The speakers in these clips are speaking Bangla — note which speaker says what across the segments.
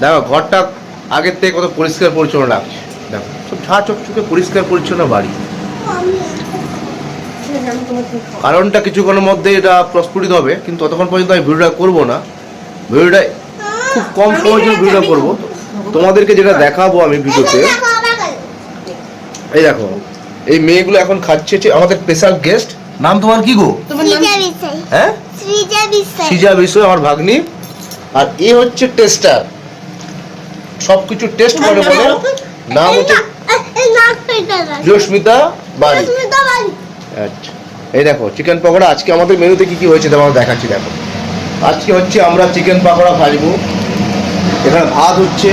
Speaker 1: দেখো ঘরটা আগের থেকে কত পরিষ্কার পরিচ্ছন্ন লাগছে। দেখো সব ঝা চকচকে পরিষ্কার পরিচ্ছন্ন বাড়ি। কারণটা কিছুক্ষণের মধ্যে এটা প্রস্ফুটিত হবে কিন্তু ততক্ষণ পর্যন্ত আমি ভিডিওটা করব না। ভিডিওটা খুব কম সময়ের জন্য ভিডিওটা করব। তোমাদেরকে যেটা দেখাবো আমি ভিডিওতে এই দেখো এই মেয়েগুলো এখন খাচ্ছে আমাদের স্পেশাল গেস্ট নাম তোমার কি গো?
Speaker 2: তোমার নাম?
Speaker 1: হ্যাঁ?
Speaker 3: সিজা
Speaker 1: বিষয় আমার ভাগ্নি। আর এ হচ্ছে টেস্টার সব কিছু টেস্ট করে বলে। নাম হচ্ছে জস্মিতা বাড়ি। আচ্ছা এই দেখো চিকেন পকোড়া আজকে আমাদের মেনুতে কি কি হয়েছে তোমাকে দেখাচ্ছি দেখো। আজকে হচ্ছে আমরা চিকেন পকোড়া ভাজবো এখানে ভাত হচ্ছে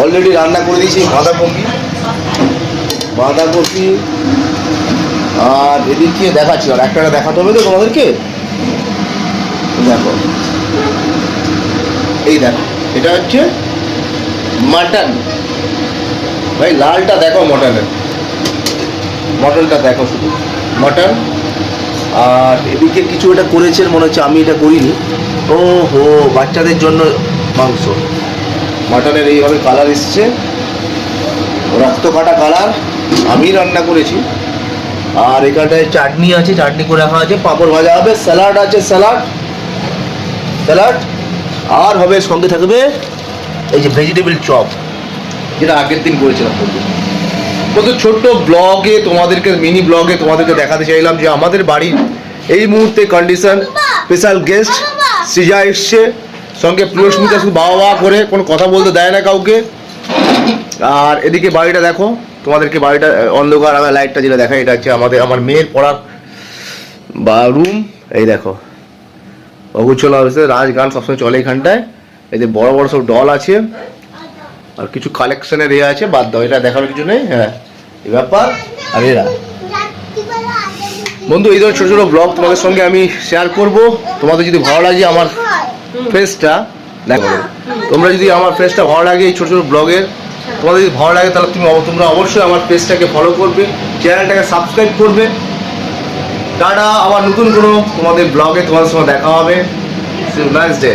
Speaker 1: অলরেডি রান্না করে দিয়েছি বাঁধাকপি। বাঁধাকপি আর এদিকে দেখাচ্ছি আর একটা দেখাতে হবে তো তোমাদেরকে? দেখো। এই দেখো এটা হচ্ছে মাটন ভাই, লালটা দেখো মটনের মটনটা দেখো শুধু। মটন আর এদিকে কিছু এটা করেছেন মনে হচ্ছে, আমি এটা করিনি। ও হো বাচ্চাদের জন্য মাংস। মাটনের এইভাবে কালার এসছে। রক্ত কাটা কালার আমি রান্না করেছি। আর এখানটায় চাটনি আছে, চাটনি করে রাখা আছে। পাঁপড় ভাজা হবে স্যালাড আছে স্যালাড স্যালাড আর হবে সঙ্গে থাকবে এই যে ভেজিটেবল চপ যেটা আগের দিন করেছিলাম বন্ধু। ছোট্ট ব্লগে তোমাদেরকে মিনি ব্লগে তোমাদেরকে দেখাতে চাইলাম যে আমাদের বাড়ির এই মুহূর্তে কন্ডিশন স্পেশাল গেস্ট সৃজা এসছে। সঙ্গে প্রিয়স্মিতা শুধু বাবা বাবা করে, কোনো কথা বলতে দেয় না কাউকে। আর এদিকে বাড়িটা দেখো, তোমাদেরকে বাড়িটা অন্ধকার, আমার লাইটটা যেটা দেখা এটা হচ্ছে আমাদের, আমার মেয়ের পড়ার বা রুম এই দেখো অগুচ্ছলা রাজ গান সবসময় চলে এখানটায়। এই যে বড় বড় সব ডল আছে, আর কিছু কালেকশনের এ আছে, বাদ দাও, এটা দেখার কিছু নেই হ্যাঁ। এই ব্যাপার, আর এরা। বন্ধু, এই ধরনের ছোটো ছোটো ব্লগ তোমাদের সঙ্গে আমি শেয়ার করব। তোমাদের যদি ভালো লাগে আমার ফেসটা দেখো। তোমরা যদি আমার ফেসটা ভালো লাগে, এই ছোটো ছোটো ব্লগের তোমাদের যদি ভালো লাগে, তাহলে তুমি তোমরা অবশ্যই আমার পেজটাকে ফলো করবে চ্যানেলটাকে সাবস্ক্রাইব করবে। টাটা, আবার নতুন কোনো তোমাদের ব্লগে তোমাদের সঙ্গে দেখা হবে। Nice day